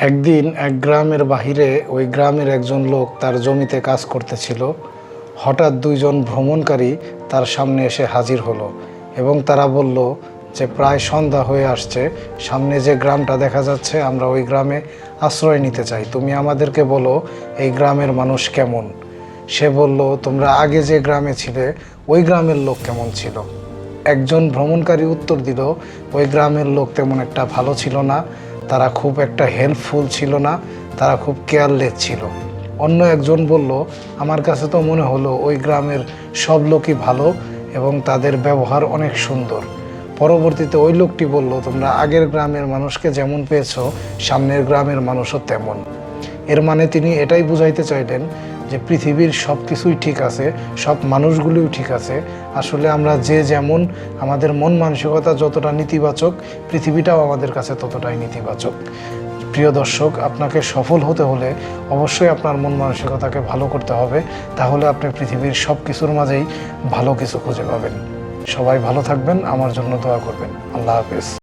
একদিন এক গ্রামের বাহিরে ওই গ্রামের একজন লোক তার জমিতে কাজ করতেছিল। হঠাৎ দুইজন ভ্রমণকারী তার সামনে এসে হাজির হলো এবং তারা বলল যে প্রায় সন্ধ্যা হয়ে আসছে, সামনে যে গ্রামটা দেখা যাচ্ছে আমরা ওই গ্রামে আশ্রয় নিতে চাই। তুমি আমাদেরকে বলো এই গ্রামের মানুষ কেমন? সে বলল, তোমরা আগে যে গ্রামে ছিলে, ওই গ্রামের লোক কেমন ছিল? একজন ভ্রমণকারী উত্তর দিল, ওই গ্রামের লোক তেমন একটা ভালো ছিল না। তারা খুব একটা হেল্পফুল ছিল না, তারা খুব কেয়ারলেস ছিল। অন্য একজন বলল, আমার কাছে তো মনে হলো ওই গ্রামের সব লোকই ভালো এবং তাদের ব্যবহার অনেক সুন্দর। পরবর্তীতে ওই লোকটি বলল, তোমরা আগের গ্রামের মানুষকে যেমন পেয়েছ, সামনের গ্রামের মানুষও তেমন। এর মানে তিনি এটাই বুঝাইতে চাইলেন যে পৃথিবীর সব কিছুই ঠিক আছে, সব মানুষগুলিও ঠিক আছে, আসলে আমরা যে যেমন আমাদের মন মানসিকতা যতটা নেতিবাচক, পৃথিবীটাও আমাদের কাছে ততটাই নেতিবাচক। প্রিয় দর্শক, আপনাকে সফল হতে হলে অবশ্যই আপনার মন মানসিকতাকে ভালো করতে হবে, তাহলে আপনি পৃথিবীর সব কিছুর মাঝেই ভালো কিছু খুঁজে পাবেন। সবাই ভালো থাকবেন, আমার জন্য দোয়া করবেন। আল্লাহ হাফেজ।